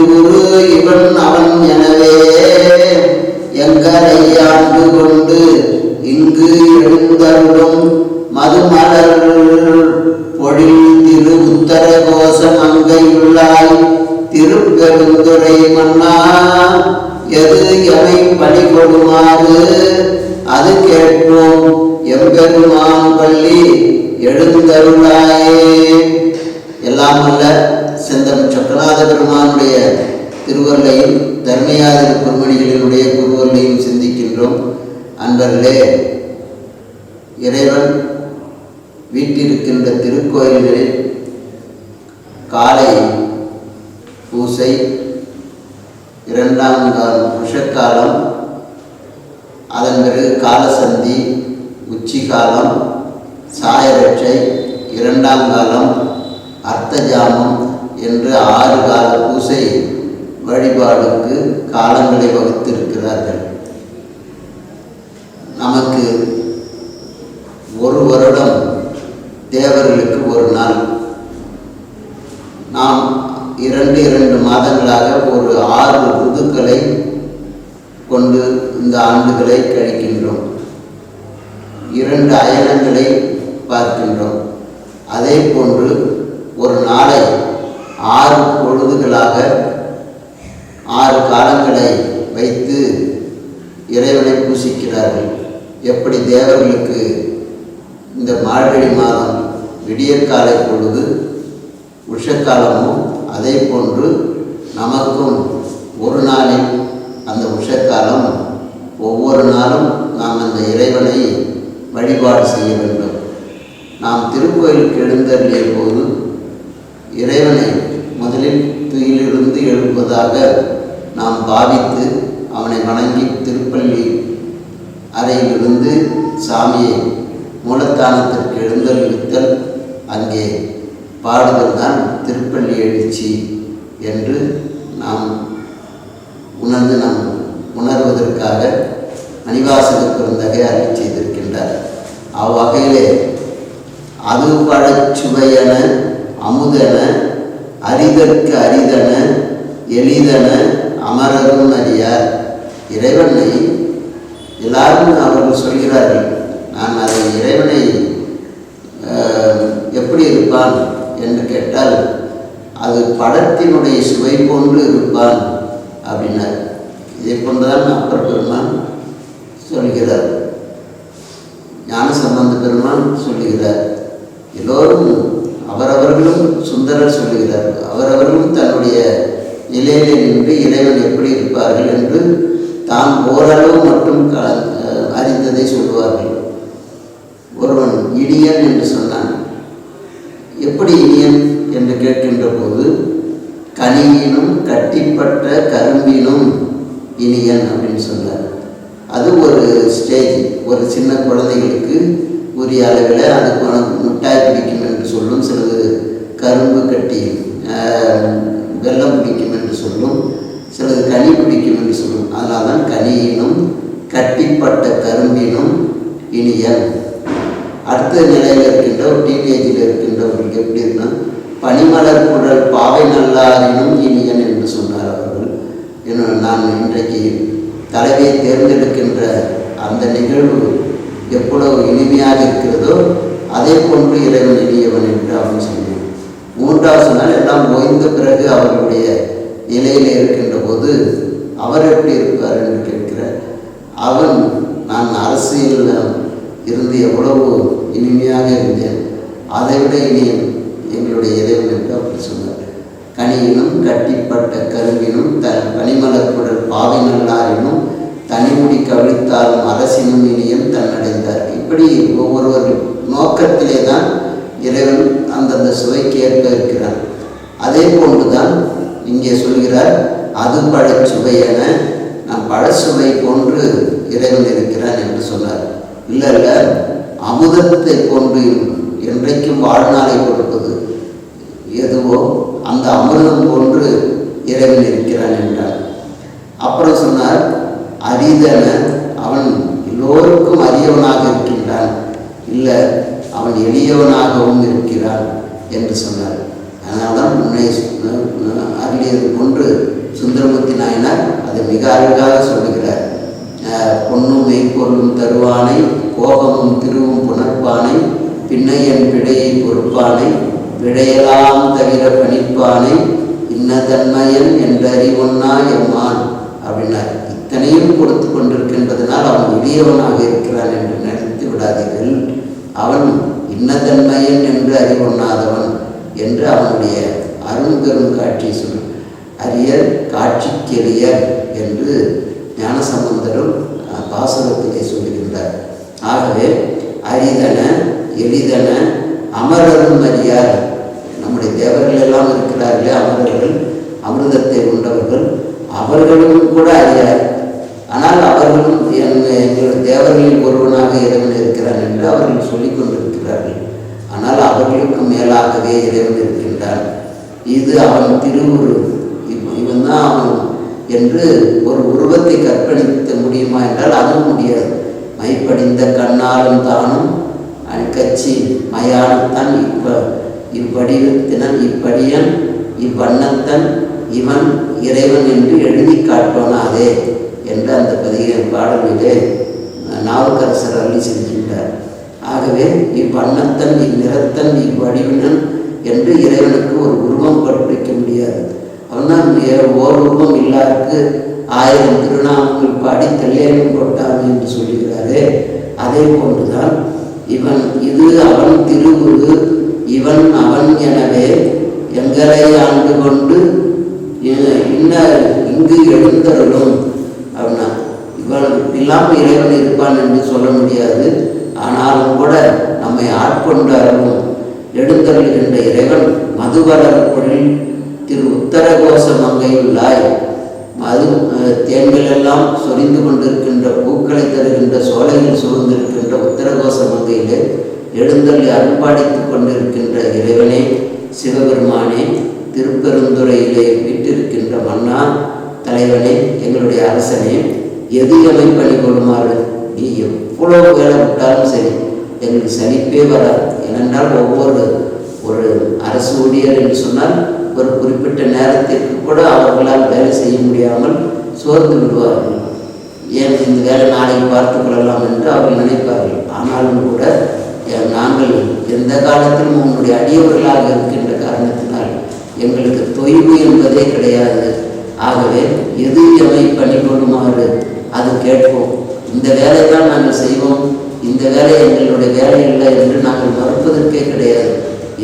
குரு இவன் அவன் எனவே எங்கரை ஆண்டு கொண்டு இங்கு எழுந்தருளும் மதுமலர் பொழில் திரு உத்தர கோஷம் அங்கையுள்ளாய் திருப்பெருந்துரை மன்னா எது எவை பணி கொடுமாறு அது கேட்போம் எம்பெருமான் பள்ளி எழுந்தருளாயே. எல்லாம் அல்ல செந்தம் சொக்கநாத பெருமானுடைய திருவருளையும் தர்மயாதிரி குருமணிகளினுடைய குருவருளையும் சிந்திக்கின்றோம். அன்பர்களே இறைவன் வீட்டிருக்கின்ற திருக்கோயில்களில் காலை பூசை இரண்டாம் காலம் புஷக்காலம் அதன் பிறகு காலசந்தி உச்சிகாலம் சாயரட்சை இரண்டாம் காலம் அர்த்தஜாமம் என்று ஆறு கால பூசை வழிபாடுக்கு காலங்களை வகுத்திருக்கிறார்கள். நமக்கு ஒரு வருடம் தேவர்களுக்கு ஒரு நாள். நாம் இரண்டு இரண்டு மாதங்களாக ஒரு ஆறு ருதுக்களை கொண்டு இந்த ஆண்டுகளை கழிக்கின்றோம். இரண்டு அயனங்களை பார்க்கின்றோம். அதே போன்று ஒரு நாளை ஆறு பொழுதுகளாக ஆறு காலங்களை வைத்து இறைவனை பூசிக்கிறார்கள். எப்படி தேவர்களுக்கு இந்த மார்கழி மாதம் விடியற்காலை பொழுது உஷக்காலமும் அதே போன்று நமக்கும் ஒரு நாளில் அந்த உஷக்காலம் ஒவ்வொரு நாளும் நாம் அந்த இறைவனை வழிபாடு செய்ய வேண்டும். நாம் திருக்கோயிலுக்கு எழுந்தருளிய போது இறைவனை கொள்வதாக நாம் பாவித்து அவனை வணங்கி திருப்பள்ளி அறையிலிருந்து சாமியை மூலத்தானத்திற்கு எழுந்தருளித்தல் அங்கே பாடுதல் தான் திருப்பள்ளி எழுச்சி என்று நாம் உணர்ந்து நாம் உணர்வதற்காக மணிவாசக பெருந்தகை அருளி செய்திருக்கின்றார். அவ்வகையிலே அது பழச்சுவையென அமுதென அரிதற்கு அரிதென எளிதன அமரரும் அறியார். இறைவனை எல்லாரும் அவர்கள் சொல்கிறார்கள் நான் அதை இறைவனை எப்படி இருப்பான்? என்று கேட்டால் அது படத்தினுடைய சுவை போன்று இருப்பான் அப்படின்னார். இதை போன்றுதான் அப்பர் பெருமான் சொல்கிறார். ஞான சம்பந்த பெருமான் சொல்லுகிறார் எல்லோரும் அவரவர்களும் சுந்தரர் சொல்லுகிறார் அவரவர்களும் தன்னுடைய நிலையிலே நின்று இறைவன் எப்படி இருப்பார்கள் என்று தான் ஓரளவு மட்டும் க அறிந்ததை சொல்லுவார்கள். ஒருவன் இடியன் என்று சொன்னான். எப்படி இனியன் என்று கேட்கின்ற போது கனியினும் கட்டிப்பட்ட கரும்பினும் இனியன் அப்படின்னு சொன்னார். அது ஒரு ஸ்டேஜ் ஒரு சின்ன குழந்தைகளுக்கு உரிய அளவில் அதுக்கு உனக்கு மிட்டாய் பிடிக்கும் என்று சொல்லும் சிலது கரும்பு கட்டி வெள்ளம் வெல்லம் பிடிக்கும் என்று சொல்லும் சிலது கனி பிடிக்கும் என்று சொல்லும் அதனால தான் கனியினும் கட்டிப்பட்ட கரும்பினும் இனியன் அடுத்த நிலையில் இருக்கின்ற ஒரு டீனேஜில் இருக்கின்றவர்களுக்கு எப்படி இருக்குன்னா பனிமலர் குழல் பாவை நல்லாரினும் இனியன் என்று சொன்னார் அவர்கள். என்ன நான் இன்றைக்கு தலைவியை தேர்ந்தெடுக்கின்ற அந்த நிகழ்வு எவ்வளவு இனிமையாக இருக்கிறதோ அதே போன்று இறைவன் இனியவன் என்று அவன் சொன்னான். மூன்றாவது நாள் எல்லாம் ஓய்ந்த பிறகு அவர்களுடைய நிலையில் இருக்கின்ற போது அவர் எப்படி இருப்பார் என்று கேட்கிறார் அவன் நான் அரசியலில் இருந்து எவ்வளவு இனிமையாக இருந்தேன் அதை விட இனி எங்களுடைய இறைவன் என்று அப்படி சொன்னார். கனியினும் கட்டிப்பட்ட கருவினும் த பனிமலர்குடல் பாவை நல்லாரினும் தனிமுடி கவிழ்த்தாலும் அரசினும் இனியும் தன்னடைந்தார். இப்படி ஒவ்வொருவர் நோக்கத்திலே தான் இறைவன் அந்தந்த சுவைக்கு ஏற்ப இருக்கிறான். அதே போன்றுதான் இங்கே சொல்கிறார் அது பழச்சுவையென நான் பழச்சுவை போன்று இறைவன் இருக்கிறான் என்று சொன்னார். இல்லை இல்லை அமுதத்தை போன்று என்றைக்கும் வாழ்நாளை கொடுப்பது எதுவோ அந்த அமிர்தம் போன்று இறைவன் இருக்கிறான் என்றார். அப்புறம் சொன்னார் அரிதன அவன் எல்லோருக்கும் எல்லோருக்கும் அரியவனாக இருக்கின்றான். இல்லை அவன் எளியவனாகவும் இருக்கிறான் என்று சொன்னார். அதனால்தான் முன்னே அருளியது போன்று சுந்தரமூர்த்தி நாயனார் அதை மிக அழகாக சொல்லுகிறார். பொண்ணும் பொன்னும் மெய்ப்பொருளும் தருவானை கோபமும் திருவும் புணர்ப்பானை பின்னையன் பிழையை பொறுப்பானை விடையலாம் தவிர பணிப்பானை இன்னதன்மையன் என்றறிவொன்னா எம்மான் அப்படின்னார். இத்தனையும் கொடுத்து கொண்டிருக்கின்றதனால் அவன் எளியவனாக இருக்கிறான் என்று நினைத்து விடாதீர்கள். அவன் இன்னதன்மையன் என்று அறிவொண்ணாதவன் என்று அவனுடைய அரும்பெரும் காட்சி சொல்லி அரியர் காட்சிக்கெரியர் என்று ஞானசம்பந்தரும் பாசுரத்திலே சொல்லுகின்றார். ஆகவே அரிதன எளிதன அமரரும் அறியார். நம்முடைய தேவர்கள் எல்லாம் இருக்கிறார்களே அமரர்கள் அமிர்தத்தை உண்டவர்கள் அவர்களும் கூட அறியார். ஆனால் அவர்களும் என் எங்கள் தேவர்களில் ஒருவனாக இறைவன் இருக்கிறான் என்று அவர்கள் சொல்லிக் கொண்டிருக்கிறார்கள். ஆனால் அவர்களுக்கு மேலாகவே இறைவன் இருக்கின்றான். இது அவன் திருவுரு இவ- இவன் தான் அவன் என்று ஒரு உருவத்தை கற்பழிக்க முடியுமா என்றால் அதுவும் முடியாது. மைப்படிந்த கண்ணாலும் தானும் கட்சி மயானத்தான் இப்ப இவ்வடிவத்தினன் இப்படியன் இவ்வண்ணத்தன் இவன் இறைவன் என்று எழுதி காட்டோனாதே என்று அந்த பதிகை பாடலிலே நாவுக்கரசர் அள்ளி செல்கின்றார் ஆகவே இவ்வண்ணத்தன் இந்நிறத்தன் இவ்வடிவினன் என்று இறைவனுக்கு ஒரு உருவம் கற்பிக்க முடியாது. சொன்னான் ஓர் ரூபம் இல்லாருக்கு ஆயிரம் திருநாமங்கள் பாடி தெல்லேனும் கொட்டான் என்று சொல்லுகிறாரே அதே போன்றுதான் இவன் இது அவன் திருகுரு இவன் அவன் எனவே எங்களை ஆண்டு கொண்டு இன்ன இங்கு எழுந்தருளும். அப்படின்னா இவன் இல்லாமல் இறைவன் இருப்பான் என்று சொல்ல முடியாது. ஆனாலும் கூட நம்மை ஆட்கொண்டு அருளும். எழுந்தருளுகின்ற இறைவன் மதுவரர் பொருள் திரு உத்தரகோச மங்கையுள்ளாய் மது அஹ், தேன்கள் எல்லாம் சொரிந்து கொண்டிருக்கின்ற பூக்களை தருகின்ற சோலையில் சூழ்ந்திருக்கின்ற உத்தரகோச மங்கையிலே எழுந்தள்ளி அருள்பாடித்துக் கொண்டிருக்கின்ற இறைவனே சிவபெருமானே திருப்பெருந்துறையிலே விட்டிருக்கின்ற மன்னா தலைவனே எங்களுடைய அரசனே எது எவை பணி கொள்ளுமாறு? நீ எவ்வளோ வேலை விட்டாலும் சரி எங்களுக்கு சலிப்பே வராது. ஏனென்றால் ஒவ்வொரு ஒரு அரசு ஊழியர் என்று சொன்னால் ஒரு குறிப்பிட்ட நேரத்திற்கு கூட அவர்களால் வேலை செய்ய முடியாமல் சோர்ந்து விடுவார்கள். ஏன் இந்த வேலை நாளைக்கு பார்த்துக் கொள்ளலாம் என்று அவர்கள் நினைப்பார்கள். ஆனாலும் கூட நாங்கள் எந்த காலத்திலும் உங்களுடைய அடியவர்களாக இருக்கின்ற காரணத்தினால் எங்களுக்கு தொய்வு என்பதே கிடையாது. ஆகவே எது எவை பண்ணிக்கொள்ளுமாறு அது கேட்போம். இந்த வேலை தான் நாங்கள் செய்வோம். இந்த வேலை எங்களுடைய வேலை இல்லை என்று நாங்கள் மறுப்பதற்கே கிடையாது.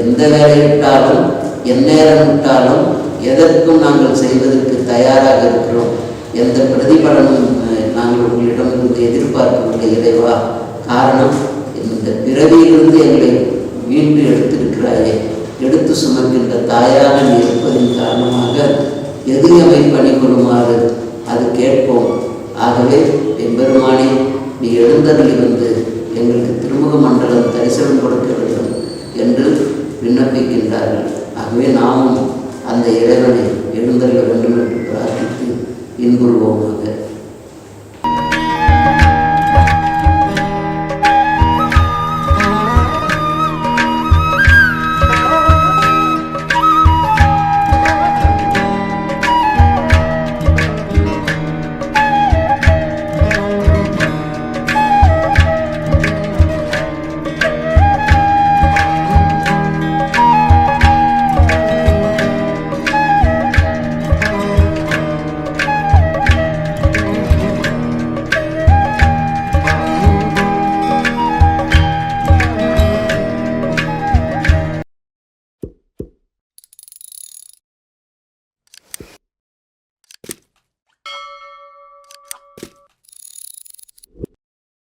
எந்த வேலையிட்டாலும் எந்நேரம் விட்டாலும் எதற்கும் நாங்கள் செய்வதற்கு தயாராக இருக்கிறோம். எந்த பிரதிபலனும் நாங்கள் உங்களிடம் இருந்து எதிர்பார்க்கவில்லை இறைவா. காரணம் இந்த பிறவியிலிருந்து எங்களை மீண்டு எடுத்திருக்கிறாயே. எடுத்து சுமக்கின்ற தாயாக நீ இருப்பதின் காரணமாக எது எமை பணி கொள்ளுமாறு அது கேட்போம். ஆகவே எம்பெருமானே நீ எழுந்தருளி வந்து எங்களுக்கு திருமுக மண்டலம் தரிசனம் கொடுக்க வேண்டும் என்று விண்ணப்பிக்கின்றார்கள். ஆகவே நாமும் அந்த இறைவனை எழுந்தருள வேண்டும் என்று பிரார்த்தித்து இன்புறுவோமாக.